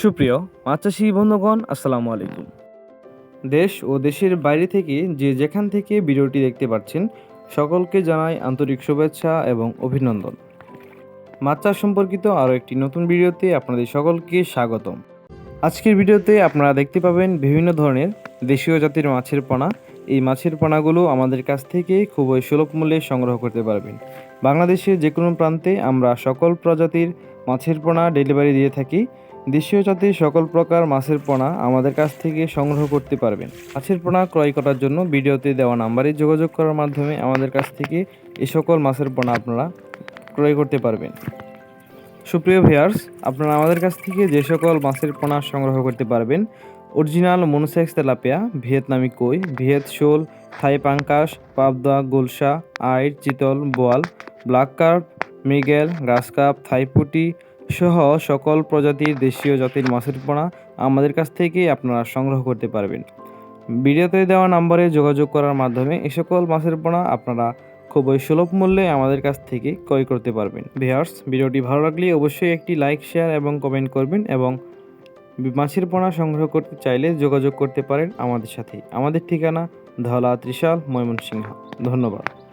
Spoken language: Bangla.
সুপ্রিয় মাছ চাষি বন্ধুগণ, আসসালামু আলাইকুম। দেশ ও দেশের বাইরে থেকে যে যেখান থেকে ভিডিওটি দেখতে পাচ্ছেন, সকলকে জানাই আন্তরিক শুভেচ্ছা এবং অভিনন্দন। মাছ চাষ সম্পর্কিত আরও একটি নতুন ভিডিওতে আপনাদের সকলকে স্বাগতম। আজকের ভিডিওতে আপনারা দেখতে পাবেন বিভিন্ন ধরনের দেশীয় জাতির মাছের পোনা। এই মাছের পোনাগুলো আমাদের কাছ থেকে খুবই সুলভ মূল্যে সংগ্রহ করতে পারবেন। বাংলাদেশের যে কোনো প্রান্তে আমরা সকল প্রজাতির মাছের পোনা ডেলিভারি দিয়ে থাকি। দেশীয় জাতির সকল প্রকার মাছের পোনা আমাদের কাছ থেকে সংগ্রহ করতে পারবেন। মাছের পোনা ক্রয় করার জন্য ভিডিওতে দেওয়া নাম্বারে যোগাযোগ করার মাধ্যমে আমাদের কাছ থেকে এ সকল মাছের পোনা আপনারা ক্রয় করতে পারবেন। সুপ্রিয় ভিয়ার্স আপনারা আমাদের কাছ থেকে যে সকল মাছের পোনা সংগ্রহ করতে পারবেন, অরিজিনাল মনোসেক্স তেলাপিয়া, ভিয়েতনামি কই, ভিয়েত শোল, থাই পাঙ্কাস পাবদা গুলশা আইট চিতল, বোয়াল, ব্ল্যাক কার্প, মৃগেল, গ্রাস কাপ থাইপুটি সহ সকল প্রজাতির দেশীয় জাতির মাছের পোনা আমাদের কাছ থেকে আপনারা সংগ্রহ করতে পারবেন। ভিডিওতে দেওয়া নম্বরে যোগাযোগ করার মাধ্যমে এই সকল মাছের পোনা আপনারা খুবই সুলভ মূল্যে আমাদের কাছ থেকে ক্রয় করতে পারবেন। ভিউয়ার্স, ভিডিওটি ভালো লাগলে অবশ্যই একটি লাইক, শেয়ার এবং কমেন্ট করবেন এবং মাছের পোনা সংগ্রহ করতে চাইলে যোগাযোগ করতে পারেন আমাদের সাথে। আমাদের ঠিকানা ধলা ত্রিশাল, ময়মনসিংহ। ধন্যবাদ।